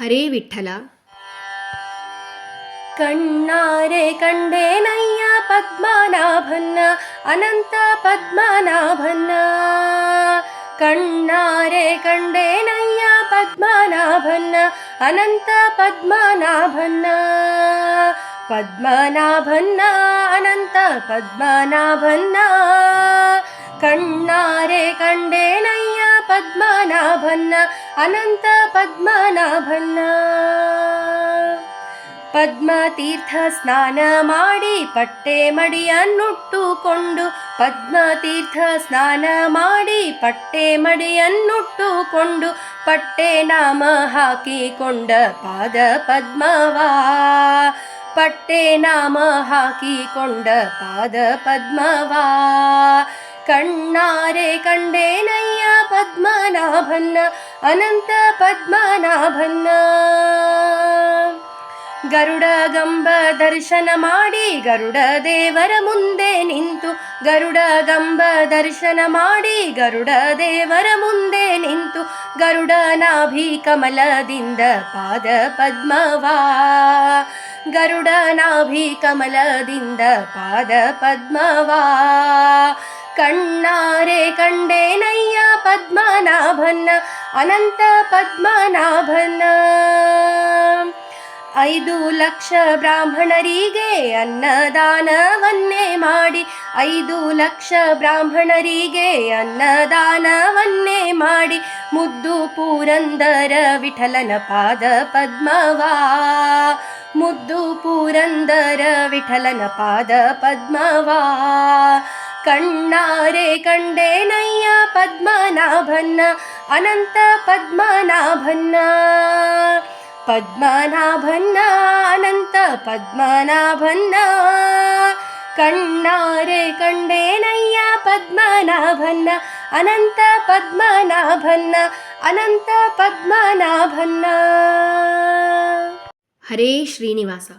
ಹರೇ ವಿಠಲ. ಕಣ್ಣಾರೆ ಕಂಡೇನಯ್ಯ ಪದ್ಮನಾಭನ್ನ, ಅನಂತ ಪದ್ಮನಾಭನ್ನ. ಕಣ್ಣಾರೆ ಕಂಡೇನಯ್ಯ ಪದ್ಮನಾಭನ್ನ, ಅನಂತ ಪದ್ಮನಾಭನ್ನ. ಪದ್ಮನಾಭನ್ನ, ಅನಂತ ಪದ್ಮನಾಭನ್ನ. ಕಣ್ಣಾರೆ ಕಂಡೇನಯ್ಯ ಪದ್ಮನಾಭನ್ನ, ಅನಂತ ಪದ್ಮನಾಭನ್ನ. ಪದ್ಮತೀರ್ಥ ಸ್ನಾನ ಮಾಡಿ ಪಟ್ಟೆ ಮಡಿಯನ್ನುಟ್ಟುಕೊಂಡು, ಪದ್ಮತೀರ್ಥ ಸ್ನಾನ ಮಾಡಿ ಪಟ್ಟೆ ಮಡಿಯನ್ನುಟ್ಟುಕೊಂಡು, ಪಟ್ಟೆ ನಾಮ ಹಾಕಿಕೊಂಡ ಪಾದ ಪದ್ಮವಾ. ಪಟ್ಟೆ ನಾಮ ಹಾಕಿಕೊಂಡ ಪಾದ ಪದ್ಮವಾ. ಕಣ್ಣಾರೆ ಕಂಡೇನಯ್ಯ ಪದ್ಮನಾಭನ್ನ ಅನಂತ ಪದ್ಮನಾಭನ್ನ. ಗರುಡ ಗಂಬ ದರ್ಶನ ಮಾಡಿ, ಗರುಡ ದೇವರ ಮುಂದೆ ನಿಂತು. ಗರುಡ ಗಂಬ ದರ್ಶನ ಮಾಡಿ, ಗರುಡ ದೇವರ ಮುಂದೆ ನಿಂತು. ಗರುಡ ನಾಭಿ ಕಮಲದಿಂದ ಪಾದ ಪದ್ಮವಾ. ಗರುಡ ನಾಭಿ ಕಮಲದಿಂದ ಪಾದ ಪದ್ಮವಾ. ಕಣ್ಣಾರೆ ಕಂಡೇನಯ್ಯ ಪದ್ಮನಾಭನ್ನ ಅನಂತ ಪದ್ಮನಾಭನ್ನ ಐದು ಲಕ್ಷ ಬ್ರಾಹ್ಮಣರಿಗೆ ಅನ್ನದಾನವನ್ನೇ ಮಾಡಿ, ಐದು ಲಕ್ಷ ಬ್ರಾಹ್ಮಣರಿಗೆ ಅನ್ನದಾನವನ್ನೇ ಮಾಡಿ, ಮುದ್ದು ಪೂರಂದರ ವಿಠಲನ ಪಾದ ಪದ್ಮವಾ. ಮುದ್ದು ಪೂರಂದರ ವಿಠಲನ ಪಾದ ಪದ್ಮವಾ. ಕಣ್ಣಾರೆ ಕಂಡೇನಯ್ಯ ಪದ್ಮನಾಭನ್ನ, ಅನಂತ ಪದ್ಮನಾಭನ್ನ. ಪದ್ಮನಾಭನ್ನ, ಅನಂತ ಪದ್ಮನಾಭನ್ನ. ಕಣ್ಣಾರೆ ಕಂಡೇನಯ್ಯ ಪದ್ಮನಾಭನ್ನ, ಅನಂತ ಪದ್ಮನಾಭನ್ನ ಅನಂತ ಪದ್ಮನಾಭನ್ನ. ಹರೇ ಶ್ರೀನಿವಾಸ.